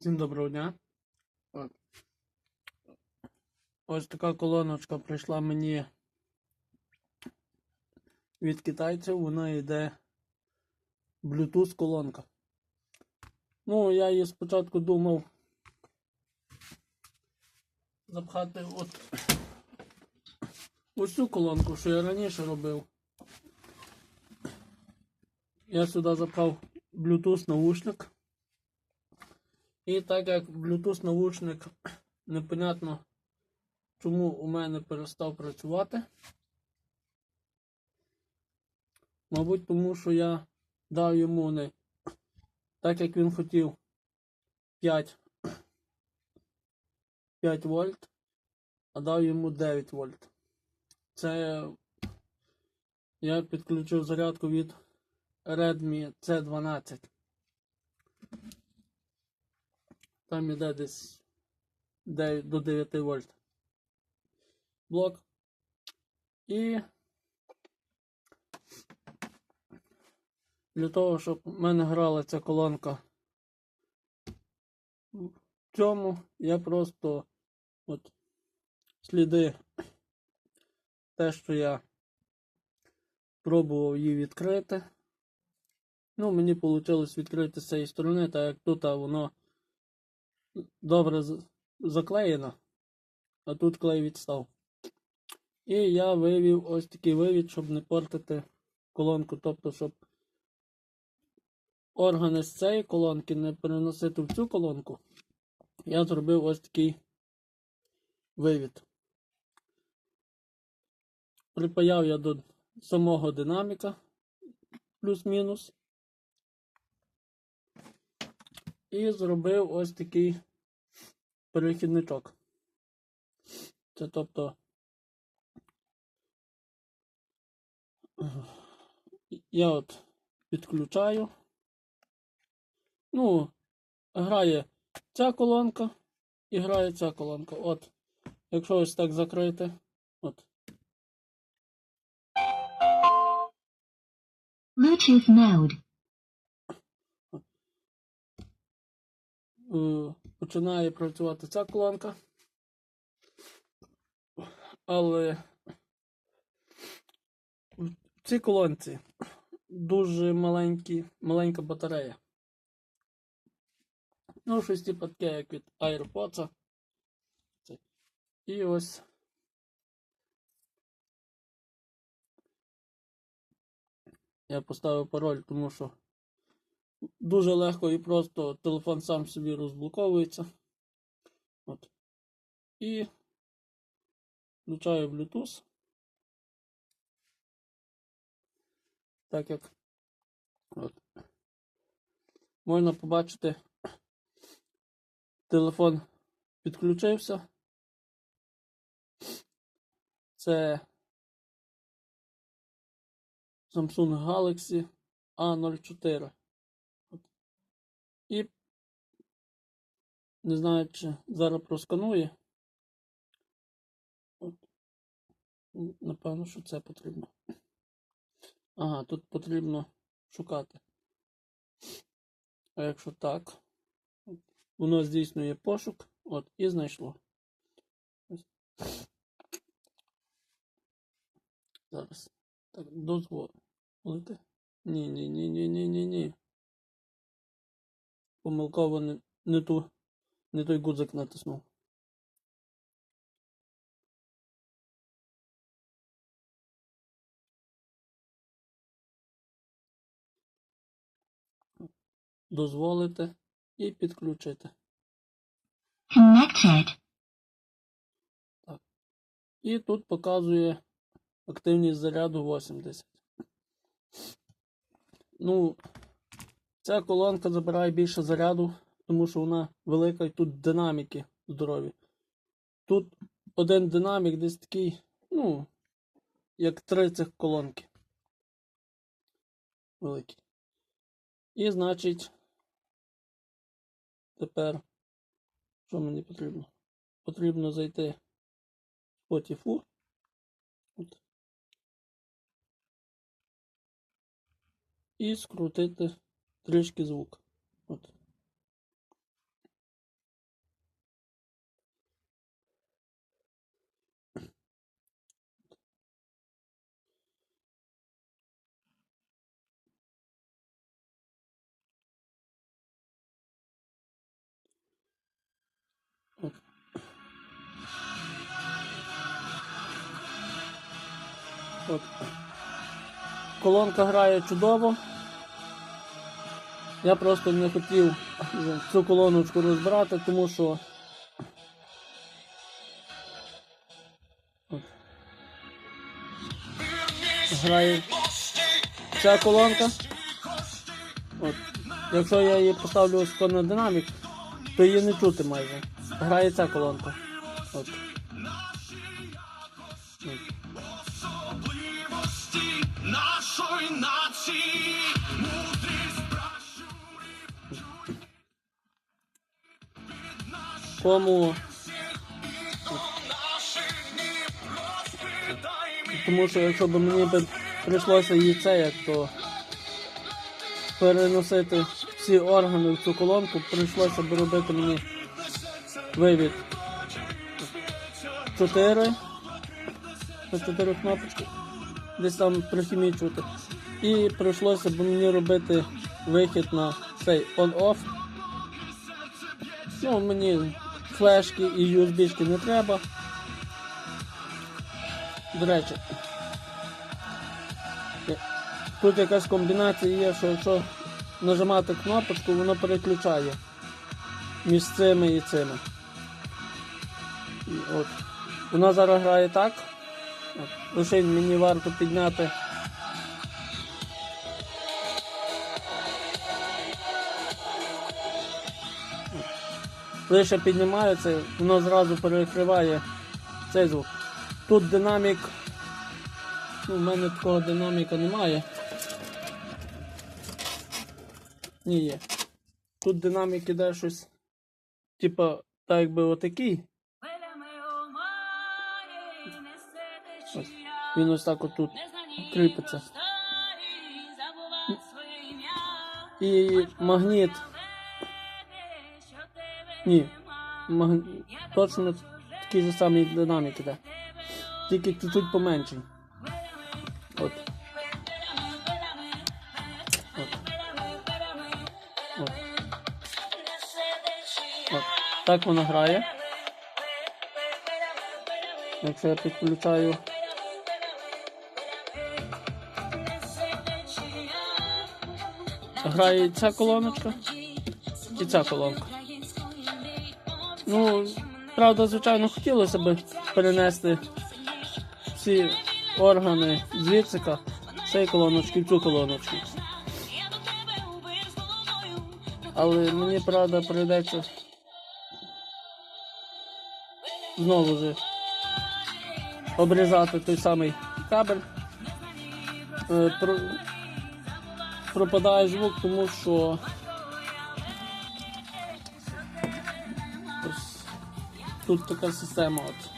Всім доброго дня. От. Ось така колоночка прийшла мені від китайців, вона йде Bluetooth колонка. Ну, я її спочатку думав запхати от ось цю колонку, що я раніше робив. Я сюди запхав Bluetooth наушник. І так як Bluetooth наушник непонятно, чому у мене перестав працювати. Мабуть, тому що я дав йому не так, як він хотів 5, 5 вольт, а дав йому 9 вольт. Це я підключив зарядку від Redmi C12. Там іде десь до 9 вольт блок. І для того, щоб в мене грала ця колонка в цьому, я просто от сліди те, що я пробував її відкрити. Ну, мені вийшло відкрити з цієї сторони, так як тут воно добре заклеєно, а тут клей відстав. І я вивів ось такий вивід, щоб не портити колонку, тобто, щоб органи з цієї колонки не переносити в цю колонку. Я зробив ось такий вивід. Припаяв я до самого динаміка плюс-мінус. І зробив ось такий перехідничок. Це тобто я от підключаю. Ну, грає ця колонка і грає ця колонка. От, якщо ось так закрити, от. Bluetooth mode. Починає працювати ця колонка. Але в цій колонці дуже маленькі, маленька батарея. Ну, щось типу таке, як від AirPods. І ось. Я поставив пароль, тому що дуже легко і просто телефон сам собі розблоковується. От. І включаю Bluetooth. Так як от. можна побачити, телефон підключився. Це Samsung Galaxy A04. І не знаю, чи зараз просканує. От. Напевно, що це потрібно. Ага, тут потрібно шукати. А якщо так, воно здійснює пошук, от, і знайшло. Зараз. Так, дозволити. Ні, ні, ні, ні, ні, ні, ні. Помилково не, не ту, не той гудзик натиснув. Дозволити і підключити. Connected. І тут показує активність заряду 80. Ну, ця колонка забирає більше заряду, тому що вона велика і тут динаміки здорові. Тут один динамік десь такий, ну, як три цих колонки. Великі. І значить, тепер, що мені потрібно? Потрібно зайти в Spotify. От. І скрутити трішки звук. От. От. Колонка грає чудово. Я просто не хотів цю колоночку розбирати, тому що. Грає ця колонка. От. Якщо я її поставлю ось на динамік, то її не чути майже. Грає ця колонка. От. От. Кому Тому що якщо б мені б прийшлося її це, як то переносити всі органи в цю колонку, прийшлося б робити мені вивід 4 на 4 кнопочки, десь там при хімії чути. І прийшлося б мені робити вихід на цей on-off. Ну, мені флешки і USB-шки не треба. До речі, тут якась комбінація є, що якщо нажимати кнопочку, воно переключає між цими і цими. І от. Вона зараз грає так. Лише мені варто підняти. Лише піднімається, воно зразу перекриває цей звук. Тут динамік. Ну, в мене такого динаміка немає. Ні, є. Тут динамік іде щось. Типа, так якби отакий. Ось. Він ось так отут кріпиться. І магніт. Ні. Маг... Точно такий же самий динамік іде. Тільки чуть-чуть поменший. От. От. От. От. Так воно грає. Якщо я підключаю. Грає ця колоночка і ця колонка. Ну, правда, звичайно, хотілося б перенести всі органи з віцика з цієї колоночки в цю колоночку. Але мені, правда, прийдеться знову ж обрізати той самий кабель. Е, Пропадає звук, тому що тут така система. От.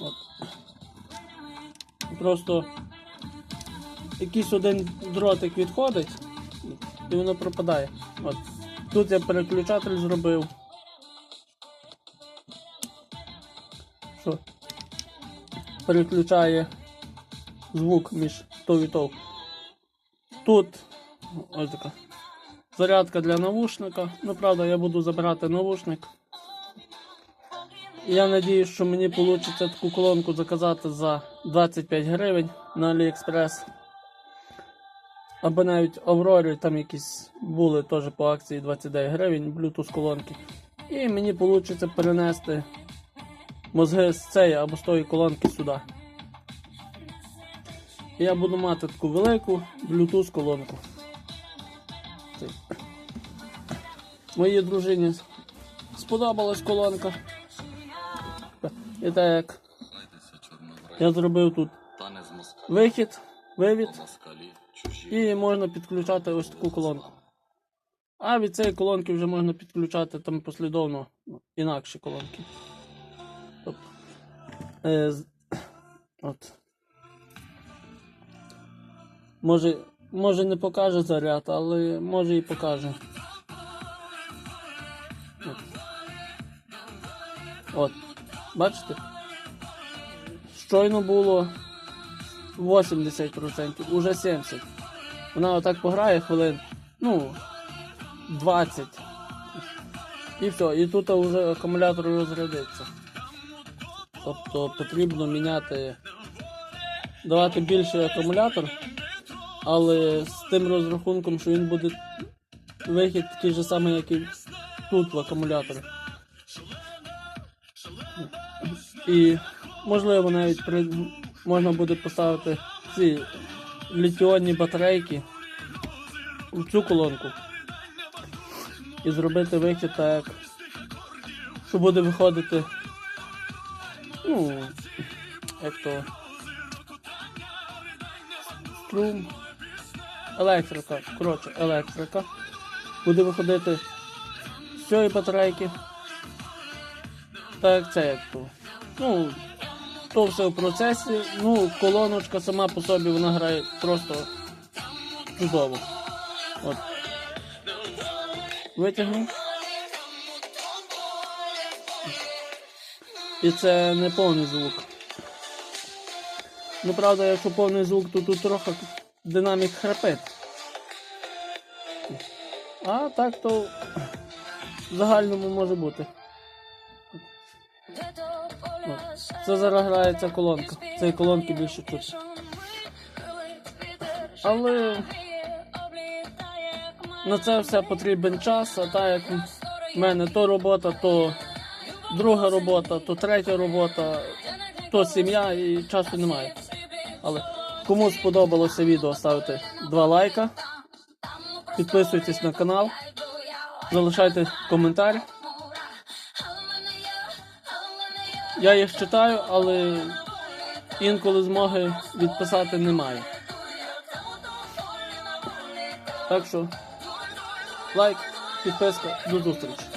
От. Просто якийсь один дротик відходить і воно пропадає. От. Тут я переключатель зробив. Що? Переключає звук між то і то. Тут ось така зарядка для навушника. Ну, правда, я буду забирати навушник. Я надію, що мені вийде таку колонку заказати за 25 гривень на AliExpress. Або навіть Аврорі там якісь були теж по акції 29 гривень Bluetooth колонки. І мені вийде перенести мозги з цієї або з тої колонки сюди. Я буду мати таку велику Bluetooth колонку. Моїй дружині сподобалась колонка. І так як я зробив тут вихід, вивід, і можна підключати ось таку колонку. А від цієї колонки вже можна підключати там послідовно інакші колонки. Тобто, е, от. Може, може не покаже заряд, але може і покаже. От. От. Бачите? Щойно було 80%, уже 70%. Вона отак пограє хвилин, ну, 20. І все, і тут вже акумулятор розрядиться. Тобто потрібно міняти давати більший акумулятор, але з тим розрахунком, що він буде вихід такий же самий, як і тут в акумуляторі. І можливо навіть при... можна буде поставити ці літіонні батарейки в цю колонку і зробити вихід так, що буде виходити. Ну, як то. Струм. Електрика. Коротше, електрика. Буде виходити з цієї батарейки. Так, це як то. Ну, то все в процесі. Ну, колоночка сама по собі вона грає просто чудово. От. Витягнув. І це не повний звук. Ну, правда, якщо повний звук, то тут трохи динамік храпить. А так то в загальному може бути. Це зараз грається колонка. Цієї колонки більше тут. Але на це все потрібен час, а так як в мене то робота, то друга робота, то третя робота, то сім'я і часу немає. Але кому сподобалося відео, ставте два лайка, підписуйтесь на канал, залишайте коментар. Я їх читаю, але інколи змоги відписати немає. Так що лайк, підписка, до зустрічі.